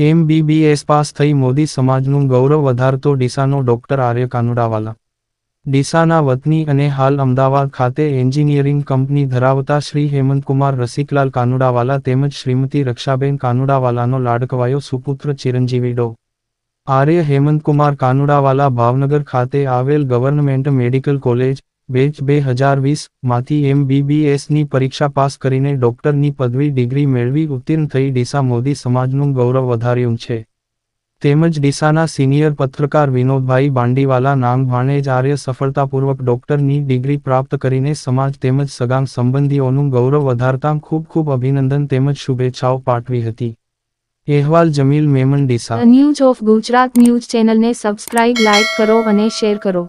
MBBS pass થઈ મોદી સમાજનું ગૌરવ વધારતો ડીસાનો doctor આર્ય કાનુડાવાલા ડીસાના વતની અને હાલ અમદાવાદ ખાતે એન્જિનિયરિંગ કંપની ધરાવતા શ્રી હેમંતકુમાર રસિકલાલ કાનુડાવાલા તેમજ શ્રીમતી રક્ષાબેન કાનુડાવાલાનો લાડકવાયો સુપુત્ર ચિરંજીવી ડો. આર્ય હેમંતકુમાર કાનુડાવાલા ભાવનગર ખાતે આવેલ ગવર્નમેન્ટ મેડિકલ કોલેજ બેચ બે હજાર વીસમાંથી એમબીબીએસની પરીક્ષા પાસ કરીને ડોક્ટરની પદવી ડિગ્રી મેળવી ઉત્તીર્ણ થઈ ડીસા મોદી સમાજનું ગૌરવ વધાર્યું છે. તેમજ ડીસાના સિનિયર પત્રકાર વિનોદભાઈ બાંડીવાલા નામ ભાણેજ આર્ય સફળતાપૂર્વક ડોક્ટરની ડિગ્રી પ્રાપ્ત કરીને સમાજ તેમજ સગામ સંબંધીઓનું ગૌરવ વધારતા ખૂબ ખૂબ અભિનંદન તેમજ શુભેચ્છાઓ પાઠવી હતી. અહેવાલ Jamil Memon Deesa news of Gujarat news ચેનલને સબસ્ક્રાઇબ લાઇક કરો અને શેર કરો